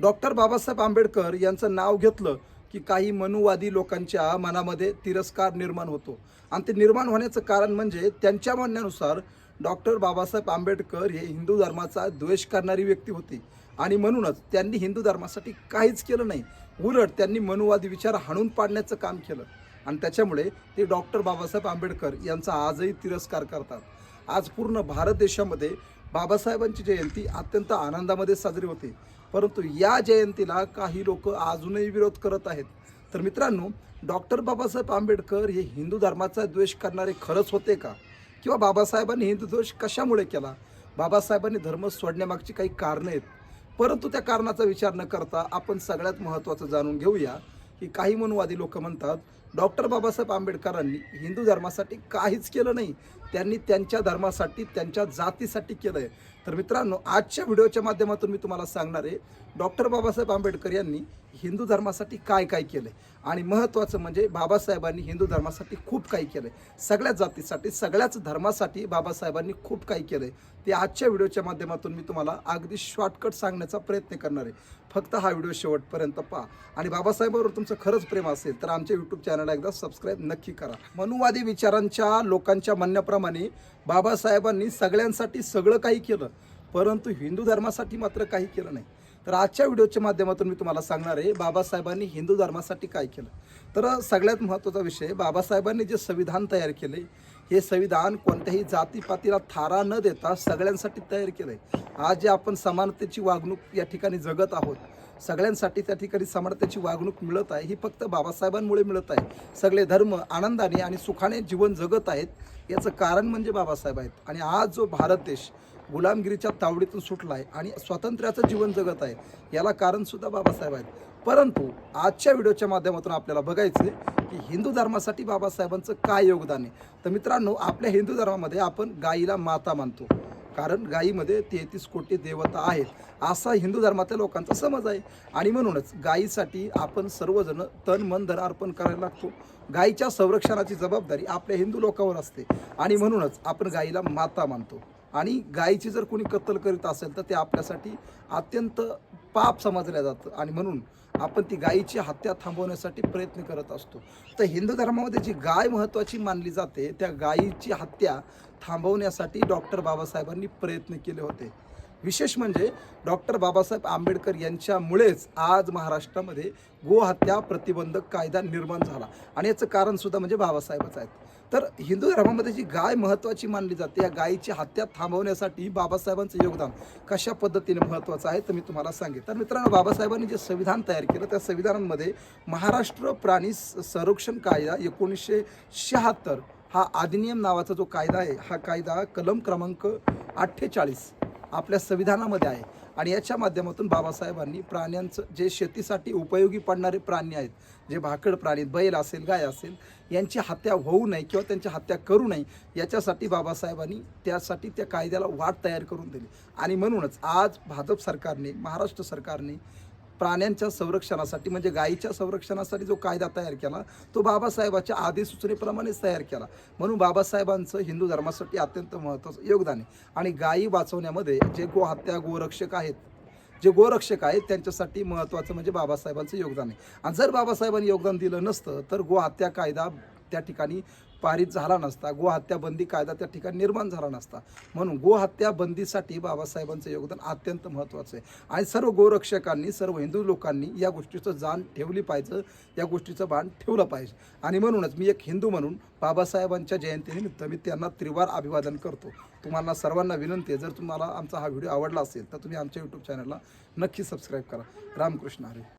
Doctor Babasaheb Ambedkar यांचं नाव घेतलं की काही मनुवादी लोकांच्या मनामध्ये तिरस्कार निर्माण होतो. आणि ते निर्माण होण्याचं कारण म्हणजे त्यांच्या म्हणण्यानुसार डॉक्टर बाबासाहेब आंबेडकर हे हिंदू धर्माचा द्वेष करणारी व्यक्ती होती. आणि म्हणूनच त्यांनी हिंदू धर्मासाठी काहीच केलं नाही. उलट त्यांनी मनुवादी विचार हाणून पाडण्याचं काम केलं. आणि त्याच्यामुळे ते डॉक्टर बाबासाहेब आंबेडकर यांचा आजही तिरस्कार करतात. आज पूर्ण भारत देशामध्ये बाबासाहेबांची जयंती अत्यंत आनंदामध्ये साजरी होते. परंतु या जयंतीला काही लोक अजूनही विरोध करत आहेत. तर मित्रांनो डॉक्टर बाबासाहेब आंबेडकर हे हिंदू धर्माचा द्वेष करणारे खरंच होते का? किंवा बाबासाहेबांनी हिंदू द्वेष कशामुळे केला? बाबासाहेबांनी धर्म सोडण्यामागची काही कारणं आहेत. परंतु त्या कारणाचा विचार न करता आपण सगळ्यात महत्त्वाचं जाणून घेऊया की काही मनवादी लोक म्हणतात डॉक्टर बाबासाहेब आंबेडकरांनी हिंदू धर्मासाठी काहीच केलं नाही. त्यांनी त्यांच्या धर्मासाठी त्यांच्या जातीसाठी केलं आहे तर मित्रांनो आजच्या व्हिडिओच्या माध्यमातून मी तुम्हाला सांगणार आहे डॉक्टर बाबासाहेब आंबेडकर यांनी हिंदू धर्मासाठी काय काय केलं आणि महत्त्वाचं म्हणजे बाबासाहेबांनी हिंदू धर्मासाठी खूप काही केलं सगळ्याच जातीसाठी सगळ्याच धर्मासाठी बाबासाहेबांनी खूप काही केलं ते आजच्या व्हिडिओच्या माध्यमातून मी तुम्हाला अगदी शॉर्टकट सांगण्याचा प्रयत्न करणार आहे. फक्त हा व्हिडिओ शेवटपर्यंत पहा. आणि बाबासाहेबांवर तुमचं खरंच प्रेम असेल तर आमच्या यूट्यूब चॅनलला एकदा सबस्क्राईब नक्की करा. मनुवादी विचारांच्या लोकांच्या म्हणण्याप्रमाणे बाबासाहेबांनी सगळ्यांसाठी सगळं काही केलं परंतु हिंदू धर्मासाठी मात्र काही केलं नाही. तर आजच्या व्हिडिओच्या माध्यमातून मी तुम्हाला सांगणार आहे बाबासाहेबांनी हिंदू धर्मासाठी काय केलं? तर सगळ्यात महत्त्वाचा विषय बाबासाहेबांनी जे संविधान तयार केले हे संविधान कोणत्याही जातीपातीला थारा न देता सगळ्यांसाठी तयार केलं आहे आज जे आपण समानतेची वागणूक या ठिकाणी जगत आहोत सगळ्यांसाठी त्या ठिकाणी समानतेची वागणूक मिळत आहे ही फक्त बाबासाहेबांमुळे मिळत आहे. सगळे धर्म आनंदाने आणि सुखाने जीवन जगत आहेत याचं कारण म्हणजे बाबासाहेब आहेत. आणि आज जो भारत देश गुलामगिरीच्या तावडीतून सुटला आहे आणि स्वातंत्र्याचं जीवन जगत आहे याला कारणसुद्धा बाबासाहेब आहेत. परंतु आजच्या व्हिडिओच्या माध्यमातून आपल्याला बघायचं आहे की हिंदू धर्मासाठी बाबासाहेबांचं काय योगदान आहे. तर मित्रांनो आपल्या हिंदू धर्मामध्ये आपण गाईला माता मानतो. कारण गायीमध्ये तेहतीस कोटी देवता आहेत असा हिंदू धर्मातल्या लोकांचा समज आहे. आणि म्हणूनच गायीसाठी आपण सर्वजण तन मन धन अर्पण करायला लागतो. गायीच्या संरक्षणाची जबाबदारी आपल्या हिंदू लोकांवर असते. आणि म्हणूनच आपण गायीला माता मानतो. आणि गायीची जर कोणी कत्तल करीत असेल तर ते आपल्यासाठी अत्यंत पाप समजलं जातं. आणि म्हणून आपण ती गायीची हत्या थांबवण्यासाठी प्रयत्न करत असतो. तर हिंदू धर्मामध्ये जी गाय महत्त्वाची मानली जाते त्या गायीची हत्या थांबवण्यासाठी डॉक्टर बाबासाहेबांनी प्रयत्न केले होते. विशेष म्हणजे डॉक्टर बाबासाहेब आंबेडकर यांच्यामुळेच आज महाराष्ट्रामध्ये गोहत्या प्रतिबंधक कायदा निर्माण झाला. आणि याचं कारण सुद्धा म्हणजे बाबासाहेबच आहेत. तर हिंदू धर्मामध्ये जी गाय महत्त्वाची मानली जाते या गायीची हत्या थांबवण्यासाठी बाबासाहेबांचं योगदान कशा पद्धतीने महत्त्वाचं आहे तर मी तुम्हाला सांगेन. तर मित्रांनो बाबासाहेबांनी जे संविधान तयार केलं त्या संविधानामध्ये महाराष्ट्र प्राणी स- संरक्षण कायदा एकोणीसशे शहात्तर हा अधिनियम नावाचा जो कायदा आहे हा कायदा कलम क्रमांक अठ्ठेचाळीस आपल्या संविधानामध्ये आहे. आणि याच्या माध्यमातून बाबासाहेबांनी प्राण्यांचं जे शेतीसाठी उपयोगी पडणारे प्राणी आहेत जे भाकड प्राणी बैल असेल गाय असेल यांची हत्या होऊ नये किंवा त्यांची हत्या करू नये याच्यासाठी बाबासाहेबांनी त्यासाठी त्या कायद्याला वाट तयार करून दिली. आणि म्हणूनच आज भाजप सरकारने महाराष्ट्र सरकारने प्राण्यांच्या संरक्षणासाठी म्हणजे गायीच्या संरक्षणासाठी जो कायदा तयार केला तो बाबासाहेबाच्या आदेसूचनेप्रमाणेच तयार केला. म्हणून बाबासाहेबांचं हिंदू धर्मासाठी अत्यंत महत्त्वाचं योगदान आहे. आणि गायी वाचवण्यामध्ये जे गोहत्या गोरक्षक आहेत जे गोरक्षक आहेत त्यांच्यासाठी महत्त्वाचं म्हणजे बाबासाहेबांचं योगदान आहे. आणि जर बाबासाहेबांनी योगदान दिलं नसतं तर गोहत्या कायदा त्या ठिकाणी पारित झाला नसता गोहत्या बंदी कायदा त्या ठिकाणी निर्माण झाला नसता. म्हणून गोहत्या बंदीसाठी बाबासाहेबांचं योगदान अत्यंत महत्त्वाचं आहे. आणि सर्व गोरक्षकांनी सर्व हिंदू लोकांनी या गोष्टीचं जाण ठेवली पाहिजे या गोष्टीचं भान ठेवलं पाहिजे. आणि म्हणूनच मी एक हिंदू म्हणून बाबासाहेबांच्या जयंतीनिमित्त मी त्यांना त्रिवार अभिवादन करतो. तुम्हाला सर्वांना विनंती आहे जर तुम्हाला आमचा हा व्हिडिओ आवडला असेल तर तुम्ही आमच्या यूट्यूब चॅनलला नक्की सबस्क्राईब करा. रामकृष्ण हरे.